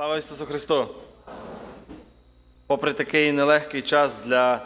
Слава Ісусу Христу! Попри такий нелегкий час для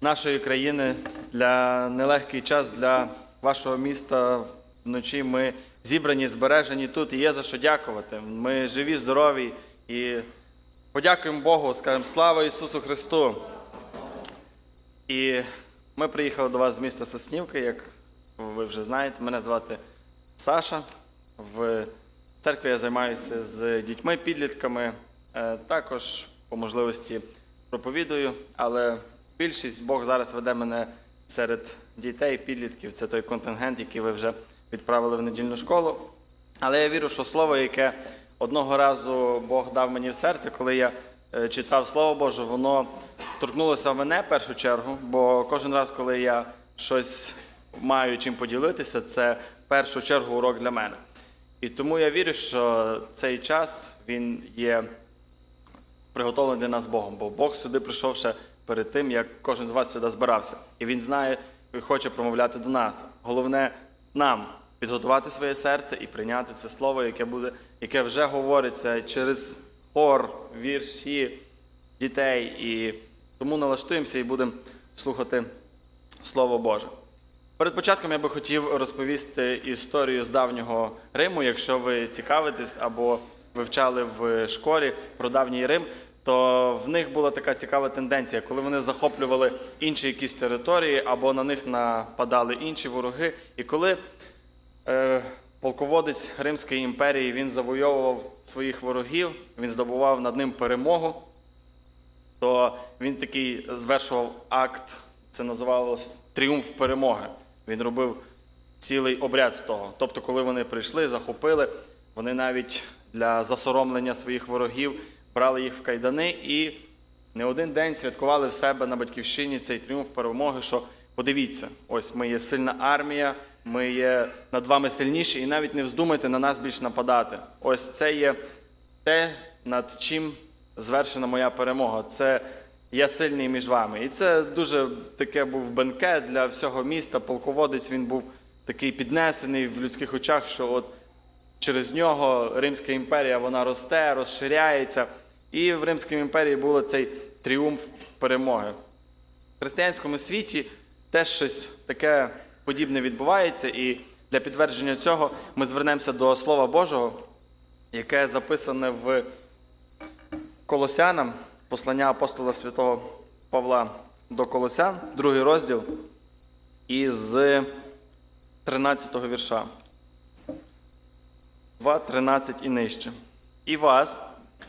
нашої країни, для нелегкий час для вашого міста вночі, ми зібрані, збережені тут і є за що дякувати. Ми живі, здорові і подякуємо Богу, скажемо слава Ісусу Христу! І ми приїхали до вас з міста Соснівки, як ви вже знаєте. Мене звати Саша. В церкві я займаюся з дітьми, підлітками. Е, Також по можливості проповідую, але більшість Бог зараз веде мене серед дітей, підлітків. Це той контингент, який ви вже відправили в недільну школу. Але я вірю, що слово, яке одного разу Бог дав мені в серце, коли я е, читав Слово Боже, воно торкнулося в мене в першу чергу, бо кожен раз, коли я щось маю чим поділитися, це в першу чергу урок для мене. І тому я вірю, що цей час він є приготовлений для нас Богом, бо Бог сюди прийшов ще перед тим, як кожен з вас сюди збирався. І Він знає і хоче промовляти до нас. Головне нам підготувати своє серце і прийняти це слово, яке буде, яке вже говориться через хор, вірші дітей. І тому налаштуємося і будемо слухати Слово Боже. Перед початком я би хотів розповісти історію з давнього Риму. Якщо ви цікавитесь або вивчали в школі про давній Рим, то в них була така цікава тенденція, коли вони захоплювали інші якісь території або на них нападали інші вороги. І коли е, полководець Римської імперії він завойовував своїх ворогів, він здобував над ним перемогу, то він такий звершував акт, це називалось тріумф перемоги. Він робив цілий обряд з того. Тобто, коли вони прийшли, захопили, вони навіть для засоромлення своїх ворогів брали їх в кайдани і не один день святкували в себе на батьківщині цей тріумф перемоги, що подивіться, ось ми є сильна армія, ми є над вами сильніші, і навіть не вздумайте на нас більш нападати. Ось це є те, над чим звершена моя перемога. Це я сильний між вами. І це дуже таке був бенкет для всього міста. Полководець він був такий піднесений в людських очах, що от через нього Римська імперія вона росте, розширяється. І в Римській імперії був цей тріумф перемоги. В християнському світі теж щось таке подібне відбувається, і для підтвердження цього ми звернемося до Слова Божого, яке записане в Колосянам, послання апостола святого Павла до Колосян, другий розділ, із 13 вірша. 2, 13 і нижче. І вас,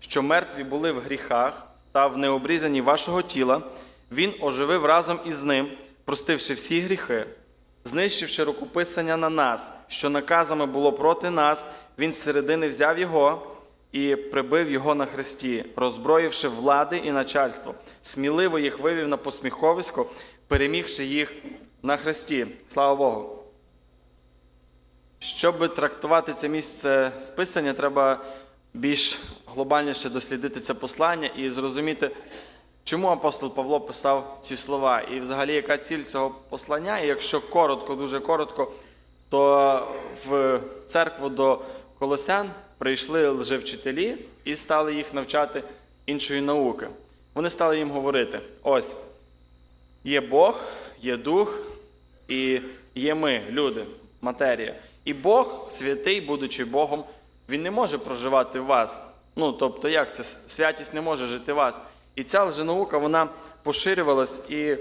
що мертві були в гріхах та в необрізанні вашого тіла, він оживив разом із ним, простивши всі гріхи, знищивши рукописання на нас, що наказами було проти нас, він з середини взяв його і прибив його на хресті, роззброївши влади і начальство, сміливо їх вивів на посміховисько, перемігши їх на хресті. Слава Богу! Щоб трактувати це місце списання, треба більш глобальніше дослідити це послання і зрозуміти, чому апостол Павло писав ці слова, і взагалі яка ціль цього послання. І якщо коротко, дуже коротко, то в церкву до колосян прийшли лжевчителі і стали їх навчати іншої науки. Вони стали їм говорити: ось є Бог, є дух і є ми, люди, матерія. І Бог, святий, будучи Богом, Він не може проживати в вас. Ну, тобто, як це? Святість не може жити в вас. І ця лженаука, вона поширювалась, і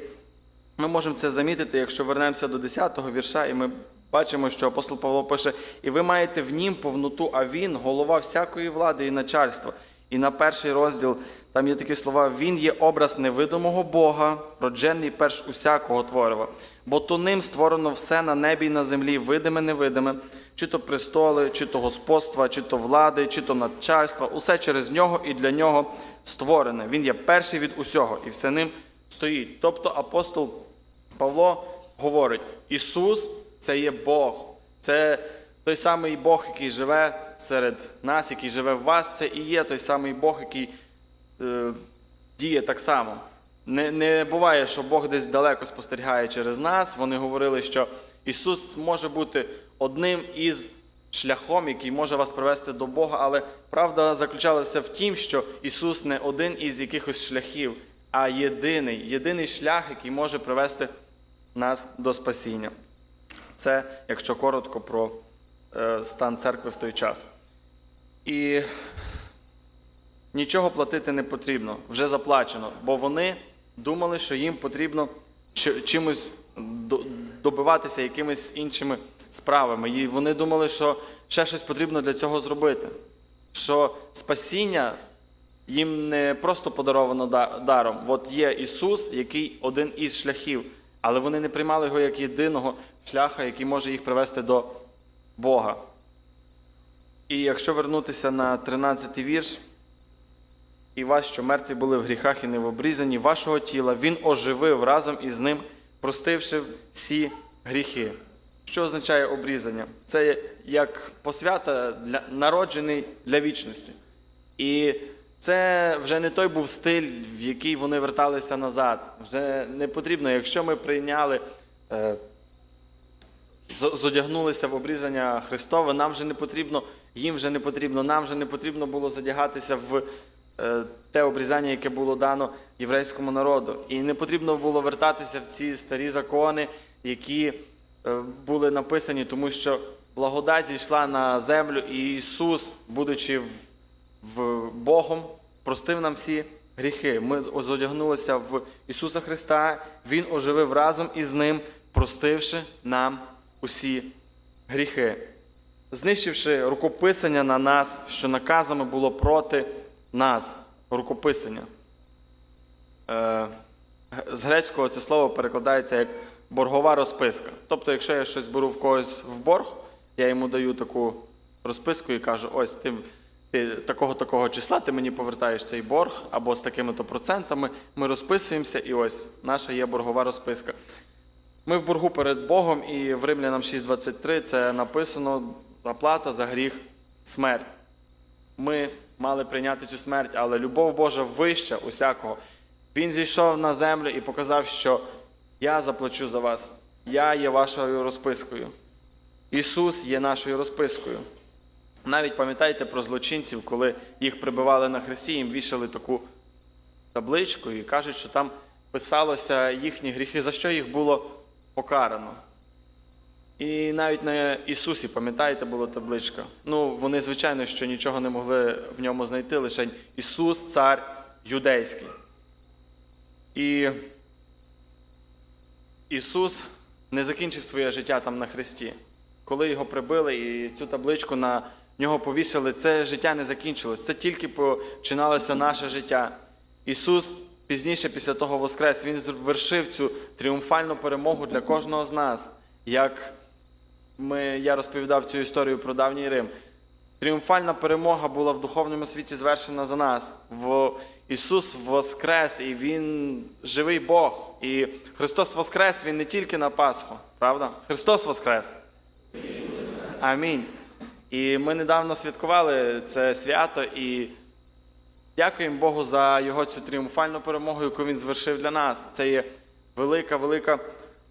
ми можемо це замітити, якщо вернемося до 10-го вірша, і ми бачимо, що апостол Павло пише: і ви маєте в нім повноту, а він голова всякої влади і начальства. І на перший розділ там є такі слова: Він є образ невидимого Бога, роджений перш усякого творива. Бо то ним створено все на небі і на землі, видиме, невидиме, чи то престоли, чи то господства, чи то влади, чи то начальства, усе через нього і для нього створене. Він є перший від усього, і все ним стоїть. Тобто апостол Павло говорить: Ісус це є Бог, це той самий Бог, який живе серед нас, який живе в вас, це і є той самий Бог, який е, діє так само. Не, не буває, що Бог десь далеко спостерігає через нас. Вони говорили, що Ісус може бути одним із шляхом, який може вас привести до Бога, але правда заключалася в тім, що Ісус не один із якихось шляхів, а єдиний, єдиний шлях, який може привести нас до спасіння. Це, якщо коротко, про е, стан церкви в той час. І нічого платити не потрібно, вже заплачено, бо вони думали, що їм потрібно чимось добиватися якимись іншими справами. І вони думали, що ще щось потрібно для цього зробити. Що спасіння їм не просто подаровано даром. От є Ісус, який один із шляхів, але вони не приймали його як єдиного шляха, який може їх привести до Бога. І якщо вернутися на 13 вірш, і вас, що мертві були в гріхах і не в обрізані вашого тіла, Він оживив разом із ним, простивши всі гріхи. Що означає обрізання? Це як посвята для народжений для вічності. І це вже не той був стиль, в який вони верталися назад. Вже не потрібно, якщо ми прийняли. Зодягнулися в обрізання Христове, нам вже не потрібно, їм вже не потрібно, нам вже не потрібно було задягатися в е, те обрізання, яке було дано єврейському народу. І не потрібно було вертатися в ці старі закони, які е, були написані, тому що благодать зійшла на землю, і Ісус, будучи в Богом, простив нам всі гріхи. Ми зодягнулися в Ісуса Христа, Він оживив разом із Ним, простивши нам усі гріхи, знищивши рукописання на нас, що наказами було проти нас. Рукописання. Е, З грецького це слово перекладається як боргова розписка. Тобто, якщо я щось беру в когось в борг, я йому даю таку розписку і кажу: ось ти, ти такого такого числа, ти мені повертаєш цей борг, або з такими-то процентами, ми розписуємося, і ось наша є боргова розписка. Ми в боргу перед Богом, і в Римлянам 6.23 це написано заплата за гріх смерть. Ми мали прийняти цю смерть, але любов Божа вища усякого. Він зійшов на землю і показав, що я заплачу за вас. Я є вашою розпискою. Ісус є нашою розпискою. Навіть пам'ятайте про злочинців, коли їх прибивали на хресті, їм вішали таку табличку і кажуть, що там писалося їхні гріхи, за що їх було покарано. І навіть на Ісусі, пам'ятаєте, була табличка. Ну, вони, звичайно, що нічого не могли в ньому знайти, лише Ісус, цар юдейський. І Ісус не закінчив своє життя там на хресті. Коли його прибили і цю табличку на нього повісили, це життя не закінчилось. Це тільки починалося наше життя. Ісус пізніше, після того Воскрес, Він звершив цю тріумфальну перемогу для кожного з нас. Як ми, я розповідав цю історію про давній Рим. Тріумфальна перемога була в духовному світі звершена за нас. В Ісус воскрес, і Він живий Бог. І Христос Воскрес, Він не тільки на Пасху, правда? Христос Воскрес. Амінь. І ми недавно святкували це свято і дякуємо Богу за Його цю тріумфальну перемогу, яку Він звершив для нас. Це є велика, велика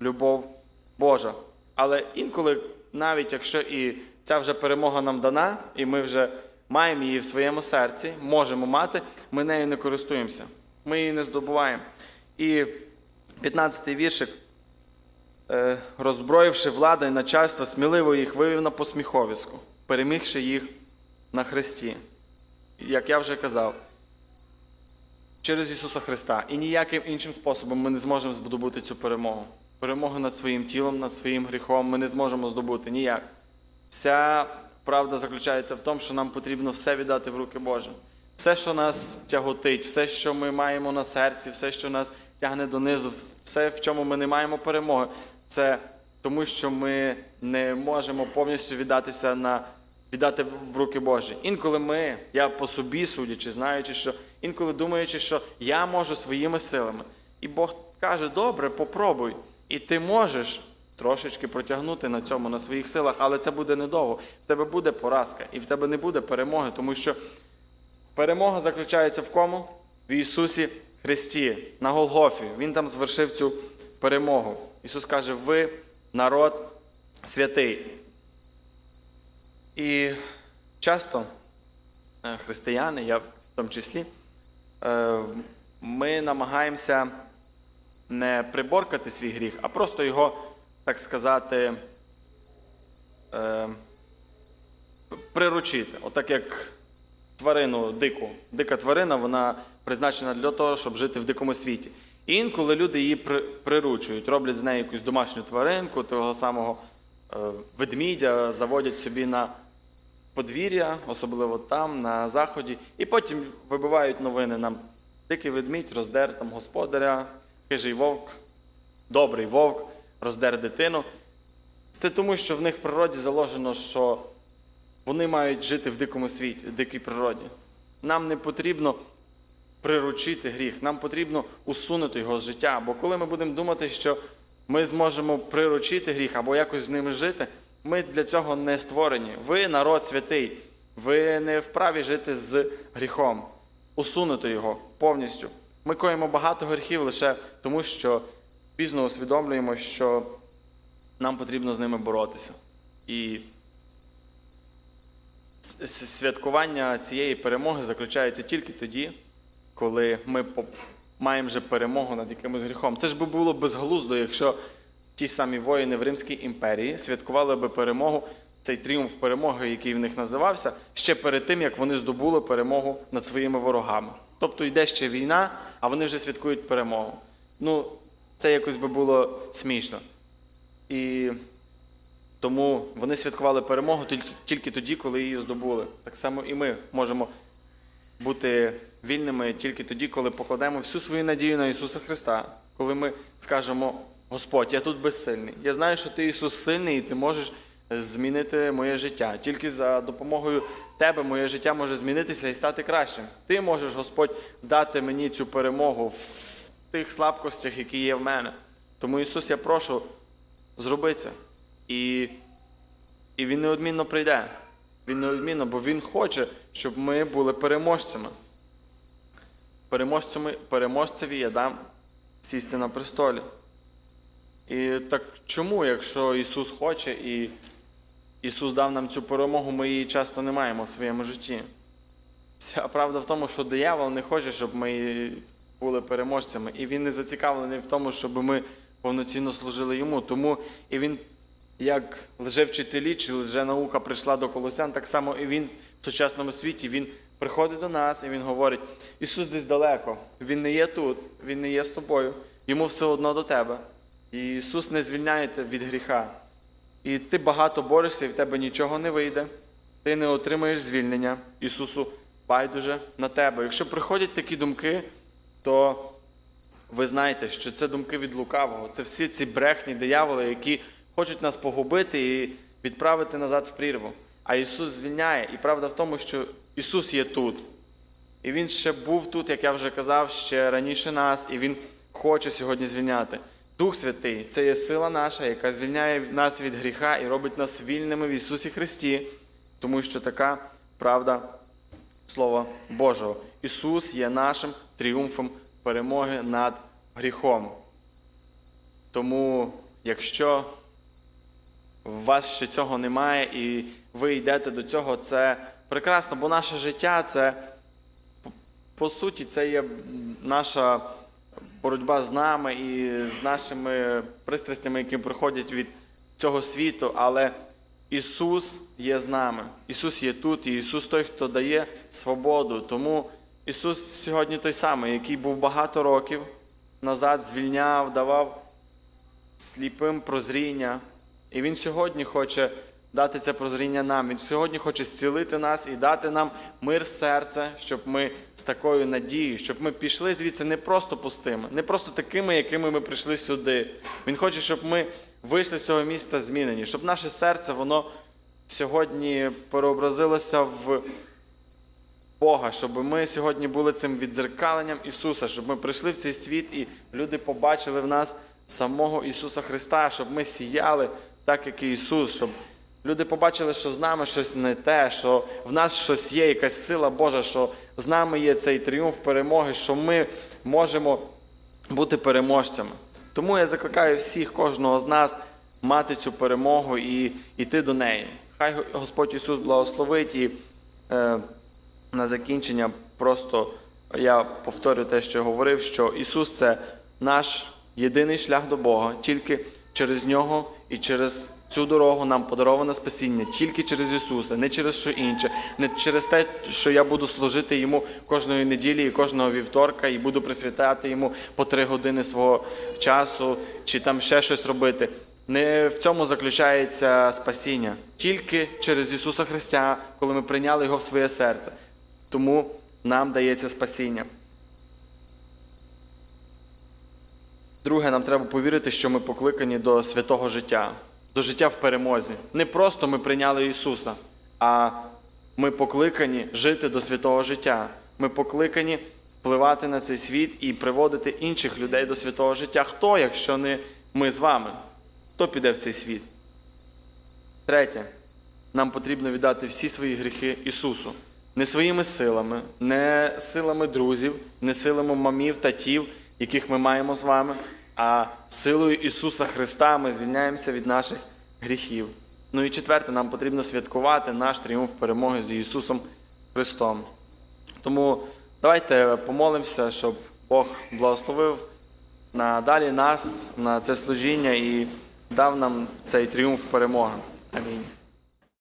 любов Божа. Але інколи, навіть якщо і ця вже перемога нам дана, і ми вже маємо її в своєму серці, можемо мати, ми нею не користуємося. Ми її не здобуваємо. І 15-й віршик. Е, роззброївши влада і начальство, сміливо їх вивів на посміховиську, перемігши їх на хресті. Як я вже казав, через Ісуса Христа. І ніяким іншим способом ми не зможемо здобути цю перемогу. Перемогу над своїм тілом, над своїм гріхом ми не зможемо здобути ніяк. Вся правда заключається в тому, що нам потрібно все віддати в руки Божі. Все, що нас тяготить, все, що ми маємо на серці, все, що нас тягне донизу, все, в чому ми не маємо перемоги, це тому, що ми не можемо повністю віддатися на віддати в руки Божі. Інколи ми, я по собі судячи, знаючи, що інколи думаючи, що я можу своїми силами. І Бог каже: добре, попробуй. І ти можеш трошечки протягнути на цьому, на своїх силах, але це буде недовго. В тебе буде поразка, і в тебе не буде перемоги, тому що перемога заключається в кому? В Ісусі Христі, на Голгофі. Він там звершив цю перемогу. Ісус каже: ви народ святий. І часто е, християни, я в тому числі, ми намагаємося не приборкати свій гріх, а просто його, так сказати, е, приручити. Отак як тварину дику. Дика тварина, вона призначена для того, щоб жити в дикому світі. І інколи люди її приручують, роблять з нею якусь домашню тваринку, того самого е, ведмідя, заводять собі на подвір'я, особливо там, на заході, і потім вибивають новини нам. Дикий ведмідь роздер там господаря, хижий вовк, добрий вовк, роздер дитину. Це тому, що в них в природі заложено, що вони мають жити в дикому світі, в дикій природі. Нам не потрібно приручити гріх, нам потрібно усунути його з життя. Бо коли ми будемо думати, що ми зможемо приручити гріх або якось з ними жити, ми для цього не створені. Ви народ святий, ви не вправі жити з гріхом, усунути його повністю. Ми коїмо багато гріхів лише тому, що пізно усвідомлюємо, що нам потрібно з ними боротися. І святкування цієї перемоги заключається тільки тоді, коли ми маємо вже перемогу над якимось гріхом. Це ж би було безглуздо, якщо ті самі воїни в Римській імперії святкували би перемогу, цей тріумф перемоги, який в них називався, ще перед тим, як вони здобули перемогу над своїми ворогами. Тобто йде ще війна, а вони вже святкують перемогу. Ну, це якось би було смішно. І тому вони святкували перемогу тільки, тоді, коли її здобули. Так само і ми можемо бути вільними тільки тоді, коли покладемо всю свою надію на Ісуса Христа, коли ми скажемо: Господь, я тут безсильний. Я знаю, що ти Ісус сильний, і ти можеш змінити моє життя. Тільки за допомогою Тебе моє життя може змінитися і стати кращим. Ти можеш, Господь, дати мені цю перемогу в тих слабкостях, які є в мене. Тому Ісус, я прошу, зроби це. І, і Він неодмінно прийде. Він неодмінно, бо Він хоче, щоб ми були переможцями. Переможцями, переможцеві я дам сісти на престолі. І так чому, якщо Ісус хоче і Ісус дав нам цю перемогу, ми її часто не маємо в своєму житті? Вся правда в тому, що диявол не хоче, щоб ми були переможцями. І він не зацікавлений в тому, щоб ми повноцінно служили йому. Тому і він, як лжевчителі чи лженаука прийшла до колосян, так само і він в сучасному світі він приходить до нас і він говорить: Ісус десь далеко, Він не є тут, Він не є з тобою, йому все одно до тебе. І Ісус не звільняє тебе від гріха. І ти багато борешся, і в тебе нічого не вийде. Ти не отримаєш звільнення. Ісусу байдуже на тебе. Якщо приходять такі думки, то ви знаєте, що це думки від лукавого. Це всі ці брехні дияволи, які хочуть нас погубити і відправити назад в прірву. А Ісус звільняє. І правда в тому, що Ісус є тут. І Він ще був тут, як я вже казав, ще раніше нас, і Він хоче сьогодні звільняти. Дух Святий це є сила наша, яка звільняє нас від гріха і робить нас вільними в Ісусі Христі, тому що така правда Слова Божого. Ісус є нашим тріумфом перемоги над гріхом. Тому, якщо у вас ще цього немає і ви йдете до цього, це прекрасно, бо наше життя це по- суті це є наша боротьба з нами і з нашими пристрастями, які приходять від цього світу. Але Ісус є з нами. Ісус є тут, і Ісус той, хто дає свободу. Тому Ісус сьогодні той самий, який був багато років назад, звільняв, давав сліпим прозріння. І Він сьогодні хоче дати це прозріння нам. Він сьогодні хоче зцілити нас і дати нам мир в серце, щоб ми з такою надією, щоб ми пішли звідси не просто пустими, не просто такими, якими ми прийшли сюди. Він хоче, щоб ми вийшли з цього міста змінені, щоб наше серце воно сьогодні переобразилося в Бога, щоб ми сьогодні були цим відзеркаленням Ісуса, щоб ми прийшли в цей світ і люди побачили в нас самого Ісуса Христа, щоб ми сіяли так, як і Ісус, щоб люди побачили, що з нами щось не те, що в нас щось є, якась сила Божа, що з нами є цей тріумф перемоги, що ми можемо бути переможцями. Тому я закликаю всіх, кожного з нас мати цю перемогу і йти до неї. хай Господь Ісус благословить і е, на закінчення просто я повторю те, що я говорив, що Ісус це наш єдиний шлях до Бога, тільки через Нього і через цю дорогу нам подароване спасіння, тільки через Ісуса, не через що інше, не через те, що я буду служити Йому кожної неділі і кожного вівторка, і буду присвятати йому по три години свого часу, чи там ще щось робити. Не в цьому заключається спасіння, тільки через Ісуса Христа, коли ми прийняли Його в своє серце. Тому нам дається спасіння. Друге, нам треба повірити, що ми покликані до святого життя, до життя в перемозі. Не просто ми прийняли Ісуса, а ми покликані жити до святого життя. Ми покликані впливати на цей світ і приводити інших людей до святого життя. Хто, якщо не ми з вами? Хто піде в цей світ? Третє, нам потрібно віддати всі свої гріхи Ісусу. Не своїми силами, не силами друзів, не силами мамів, татів, яких ми маємо з вами, а силою Ісуса Христа ми звільняємося від наших гріхів. Ну і четверте, нам потрібно святкувати наш тріумф перемоги з Ісусом Христом. Тому давайте помолимося, щоб Бог благословив надалі нас на це служіння і дав нам цей тріумф перемоги. Амінь.